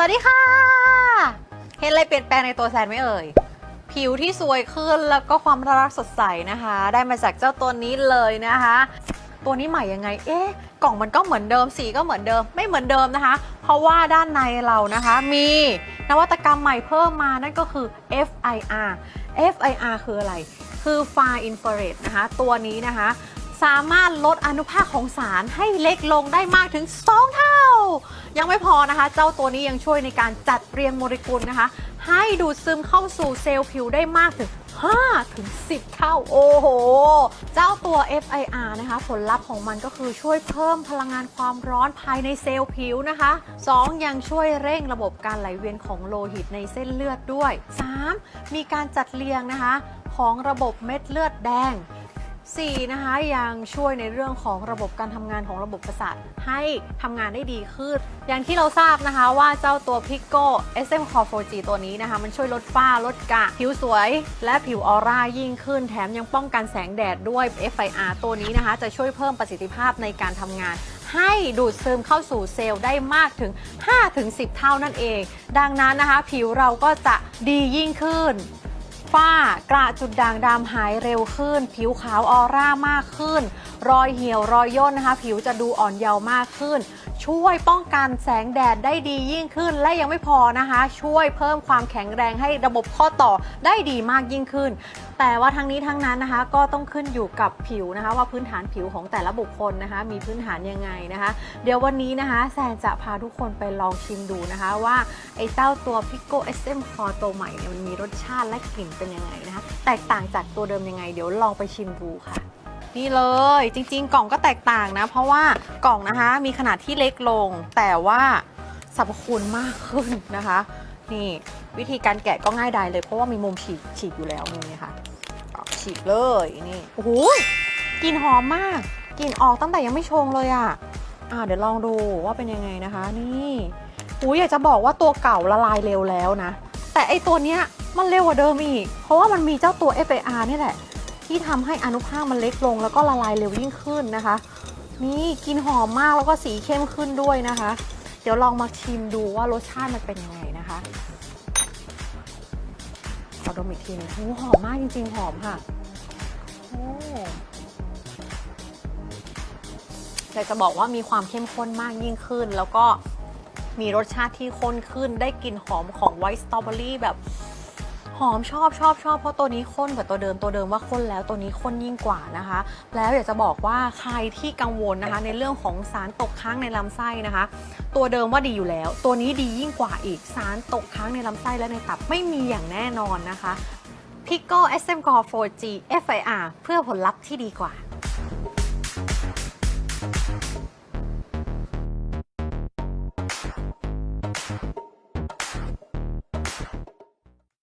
วัสดีค่ะ เห็นอะไรเปลี่ยนแปลงในตัวแซนไหมเอ่ย ผิวที่สวยขึ้นแล้วก็ความน่ารักสดใสนะคะ ได้มาจากเจ้าตัวนี้เลยนะคะ ตัวนี้ใหม่ยังไง เอ๊ะ กล่องมันก็เหมือนเดิม สีก็เหมือนเดิม ไม่เหมือนเดิมนะคะ เพราะว่าด้านในเรานะคะ มีนวัตกรรมใหม่เพิ่มมา นั่นก็คือ FIR FIR คืออะไร คือ Far Infrared นะคะ ตัวนี้นะคะ สามารถลดอนุภาคของสารให้เล็กลงได้มากถึง 2 เท่า ยังไม่พอนะคะ เจ้าตัวนี้ยังช่วยในการจัดเรียงโมเลกุลนะคะ ให้ดูดซึมเข้าสู่เซลล์ผิวได้มากถึง5ถึง10 เท่า โอ้โห เจ้าตัว FIR นะคะ ผลลัพธ์ของมันก็คือช่วยเพิ่มพลังงานความร้อนภายในเซลล์ผิวนะคะ 2 ยังช่วยเร่งระบบการไหลเวียนของโลหิตในเส้นเลือดด้วย 3. มีการจัดเรียงนะคะ ของระบบเม็ดเลือดแดง 4นะคะยังช่วยในเรื่องของระบบการทำงานของระบบประสาทให้ทำงานได้ดีขึ้น อย่างที่เราทราบนะคะว่าเจ้าตัว Pico SM Core 4G ตัวนี้นะคะ มันช่วยลดฝ้าลดกระผิวสวย และผิวออร่ายิ่งขึ้น แถมยังป้องกันแสงแดดด้วย FIR ตัวนี้นะคะ จะช่วยเพิ่มประสิทธิภาพในการทำงานให้ดูดซึมเข้าสู่เซลล์ได้มากถึง 5-10 เท่านั่นเอง ดังนั้นนะคะ ผิวเราก็จะดียิ่งขึ้น ฝ้ากระจุดด่างดำหายเร็วขึ้น ผิวขาวออร่ามากขึ้น รอยเหี่ยวรอยย่นนะคะ ผิวจะดูอ่อนเยาว์มากขึ้น ช่วยป้องกันแสงแดดได้ดียิ่งขึ้น และยังไม่พอนะคะ ช่วยเพิ่มความแข็งแรงให้ระบบข้อต่อได้ดีมากยิ่งขึ้น แต่ว่าทั้งนี้ทั้งนั้นนะคะก็ต้องขึ้นอยู่กับผิวนะคะ ว่าพื้นฐานผิวของแต่ละบุคคลนะคะ มีพื้นฐานยังไงนะคะ เดี๋ยววันนี้นะคะแซนจะพาทุกคนไปลองชิมดูนะคะว่าไอ้เจ้าตัว Pico SM Core ตัวใหม่เนี่ยมันมีรสชาติและกลิ่นเป็นยังไงนะคะ แตกต่างจากตัวเดิมยังไง เดี๋ยวลองไปชิมดูค่ะ นี่เลยจริงๆ กล่องก็แตกต่างนะ เพราะว่ากล่องนะคะมีขนาดที่เล็กลง แต่ว่าสรรพคุณมากขึ้นนะคะ นี่วิธีการแกะก็ง่ายดายเลย เพราะว่ามีมุมฉีกฉีกอยู่แล้วนี่ค่ะฉีกเลยนี่โอ้โหกลิ่นหอมมากกลิ่นออกตั้งแต่ยังไม่ชงเลยอะ่ะอ่าเดี๋ยวลองดูว่าเป็นยังไงนะคะ นี่หูยอยากจะบอกว่าตัวเก่าละลายเร็วแล้วนะ แต่ไอตัวเนี้ย มันเร็วกว่าเดิมอีก เพราะว่ามันมีเจ้าตัว FAR นี่แหละ ที่ทำให้อนุภาคมันเล็กลง แล้วก็ละลายเร็วยิ่งขึ้นนะคะ นี่กลินหอมมากแล้วก็สีเข้มขึ้นด้วยนะคะ เดี๋ยวลองมาชิมดูว่ารสชาติมันเป็นยังไงนะคะขอดมอีกทีนึงหอมมากจริงๆ หอมค่ะโอ้อยากจะบอกว่ามีความเข้มข้นมากยิ่งขึ้น แล้วก็มีรสชาติที่ข้นขึ้นได้กลิ่นหอมของไวท์สตรอเบอรี่แบบ หอมชอบชอบชอบเพราะตัวนี้ข้นกว่าตัวเดิมตัวเดิมว่าข้นแล้วตัวนี้ข้นยิ่งกว่านะคะ แล้วอยากจะบอกว่าใครที่กังวลนะคะ ในเรื่องของสารตกค้างในลำไส้นะคะ ตัวเดิมว่าดีอยู่แล้ว ตัวนี้ดียิ่งกว่าอีกสารตกค้างในลำไส้และในตับไม่มีอย่างแน่นอนนะคะ Pico SM Core 4G FIR เพื่อผลลัพธ์ที่ดีกว่า